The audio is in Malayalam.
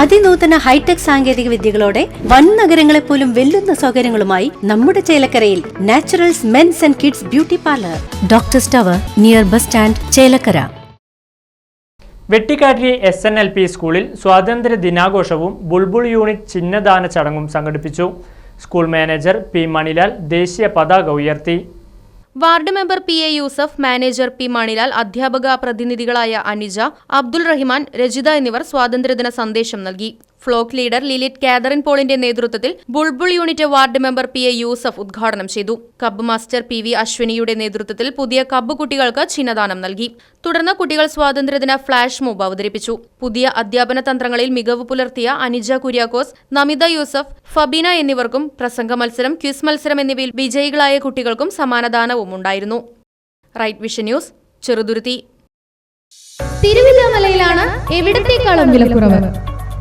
അതിനൂതന ഹൈടെക് സാങ്കേതിക വിദ്യകളോടെ വൻ നഗരങ്ങളെ പോലും വെല്ലുന്ന സൗകര്യങ്ങളുമായി നമ്മുടെ ചേലക്കരയിൽ naturals men's and kids beauty parlour. Doctor സ്റ്റവർ near bus stand Chelakkara. Vettikattiri S N L P സ്കൂളിൽ സ്വാതന്ത്ര്യ ദിനാഘോഷവും ബുൾബുൾ യൂണിറ്റ് ചിഹ്നദാന ചടങ്ങും സംഘടിപ്പിച്ചു. സ്കൂൾ മാനേജർ പി മണിലാൽ ദേശീയ പതാക ഉയർത്തി. Ward member P A Yusuf manager P Manilal അധ്യാപക പ്രതിനിധികളായ അനിജ അബ്ദുൾ റഹിമാൻ രജിത എന്നിവർ സ്വാതന്ത്ര്യദിന സന്ദേശം നൽകി. ഫ്ലോക്ക് ലീഡർ ലിലിറ്റ് കാതറിൻ പോളിന്റെ നേതൃത്വത്തിൽ bulbul unit ward member P A Yusuf ഉദ്ഘാടനം ചെയ്തു. കബ് മാസ്റ്റർ പി വി അശ്വിനിയുടെ നേതൃത്വത്തിൽ പുതിയ കബ്ബ് കുട്ടികൾക്ക് ചിഹ്നദാനം നൽകി. തുടർന്ന് കുട്ടികൾ സ്വാതന്ത്ര്യദിന ഫ്ളാഷ് മോബ് അവതരിപ്പിച്ചു. പുതിയ അധ്യാപന തന്ത്രങ്ങളിൽ മികവ് പുലർത്തിയ അനിജ കുര്യാക്കോസ് നമിത യൂസഫ് ഫബീന എന്നിവർക്കും പ്രസംഗ മത്സരം ക്വിസ് മത്സരം എന്നിവയിൽ വിജയികളായ കുട്ടികൾക്കും സമ്മാനദാനവും ഉണ്ടായിരുന്നു. Right vision news Cheruthuruthy. തിരുവില്ലാമലയിലാണ് എവിടത്തേക്കാളും വിലക്കുറവ്